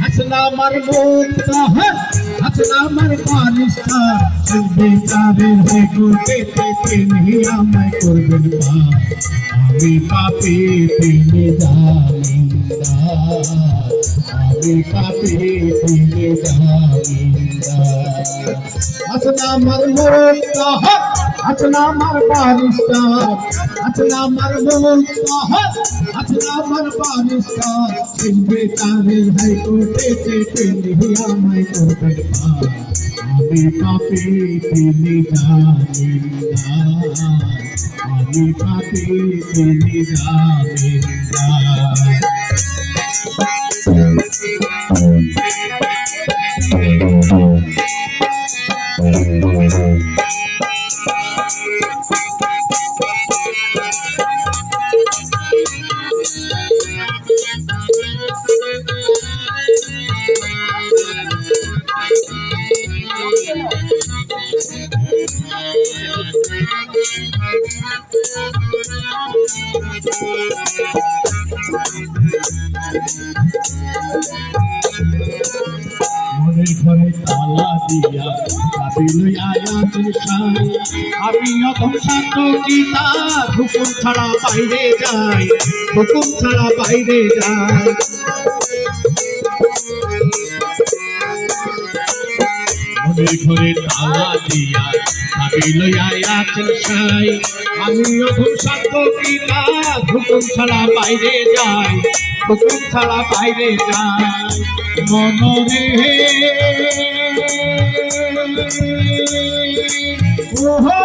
হাসনা আমার মুক্তা হাসনা আমার বারিশা বেচারের হে গোটে তিনি আমায় করবেন পা আমি পাপি তিনি জামিনদার আমি পাপি তিনি জামিনদার হাসনা আমার মুক্তা হাসনা আমার বারিশা হাসনা আমার মুক্তা হাসনা আমার বারিশা বেচারের হে গোটে তিনি আমায় করবেন পা আমি পাপি তিনি জামিনদার আমি পাপি তিনি জামিনদার মনের ঘরে তালা দিয়া চাবি লই আয়া তুই আমি অথম শান্ত গীতা হুকুম ছাড়া বাইরে যাই, হুকুম ছাড়া বাইরে যাই। মনের ঘরে তালা দিয়া চাবি লই আয়া তুই আমি অথম শান্ত গীতা হুকুম ছাড়া বাইরে যাই হুকুম ছাড়া বাইরে যাই, মনরে ওহো,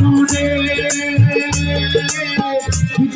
মনরে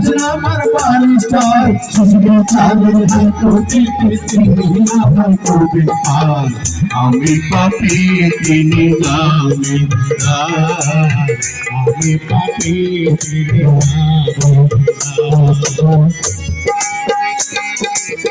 আজনা আমার করবে আর আমি পাপি তিনি আমি পাপি জামিনদা স্টেশনে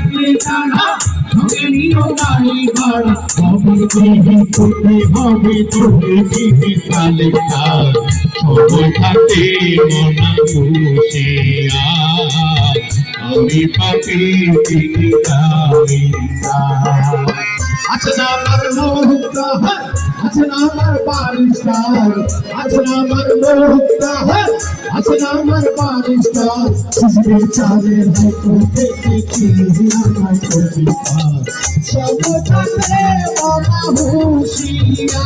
হবে তোকে দিবি তালিকা সময় থাকে মনা খুশিয়া আমি পাপি আচ্ছা আমার মুক্তা আচ্ছা আমার বারিস্টার আচ্ছা আমার মুক্তা আচ্ছা আমার বারিস্টার সুজবে চালের হাতে দেখে কি আমার করবি সব থাকে বাবা হুশিয়া